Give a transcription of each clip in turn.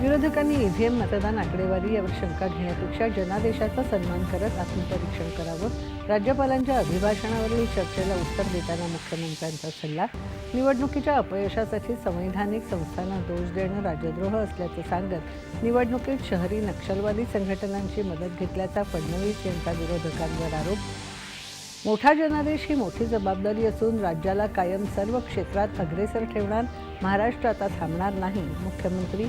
विरोधकांनी ईव्हीएम मतदान आकडेवारी यावर शंका घेण्यापेक्षा जनादेशाचा सन्मान करत आत्मपरीक्षण करावं. राज्यपालांच्या अभिभाषणावरील चर्चेला उत्तर देताना मुख्यमंत्र्यांचा सल्ला. निवडणुकीच्या अपयशासाठी संवैधानिक संस्थांना दोष देणं राजद्रोह असल्याचं सांगत निवडणुकीत शहरी नक्षलवादी संघटनांची मदत घेतल्याचा फडणवीस यांचा विरोधकांवर आरोप. मोठा जनादेश ही मोठी जबाबदारी असून राज्याला कायम सर्व क्षेत्रात अग्रेसर ठेवणार महाराष्ट्र आता थांबणार नाही मुख्यमंत्री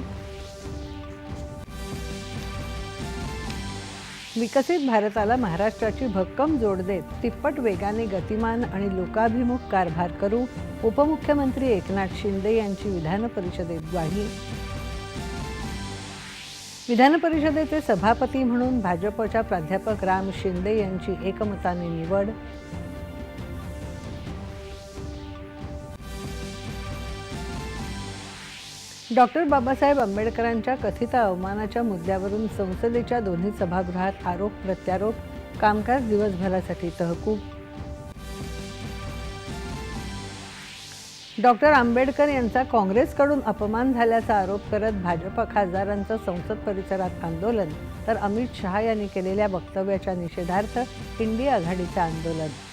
विकसित भारताला महाराष्ट्राची भक्कम जोड देत तिप्पट वेगाने गतिमान आणि लोकाभिमुख कारभार करू उपमुख्यमंत्री एकनाथ शिंदे यांची विधान परिषदेत ग्वाही. विधान परिषदेचे सभापती म्हणून भाजपच्या प्राध्यापक राम शिंदे यांची एकमताने निवड. डॉक्टर बाबासाहेब आंबेडकरांच्या कथित अवमानाच्या मुद्द्यावरून संसदेच्या दोन्ही सभागृहात आरोप प्रत्यारोप कामकाज दिवसभरासाठी तहकूब. डॉक्टर आंबेडकर यांचा काँग्रेसकडून अपमान झाल्याचा आरोप करत भाजप खासदारांचं संसद परिसरात आंदोलन तर अमित शहा यांनी केलेल्या वक्तव्याच्या निषेधार्थ इंडिया आघाडीचं आंदोलन.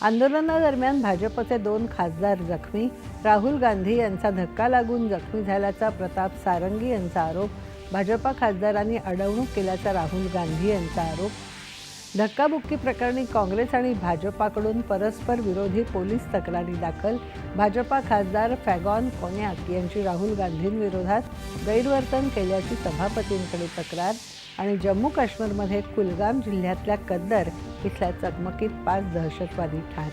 आंदोलनादरम्यान भाजपचे दोन खासदार जखमी. राहुल गांधी यांचा धक्का लागून जखमी झाल्याचा प्रताप सारंगी यांचा आरोप. भाजपा खासदारांनी अडवणूक केल्याचा राहुल गांधी यांचा आरोप. धक्काबुक्की प्रकरणी काँग्रेस आणि भाजपाकडून परस्पर विरोधी पोलीस तक्रारी दाखल. भाजपा खासदार फॅगॉन कोन्याक यांची राहुल गांधींविरोधात गैरवर्तन केल्याची सभापतींकडे तक्रार आणि जम्मू काश्मीरमध्ये कुलगाम जिल्ह्यातल्या कद्दर इथल्या चकमकीत पाच दहशतवादी ठार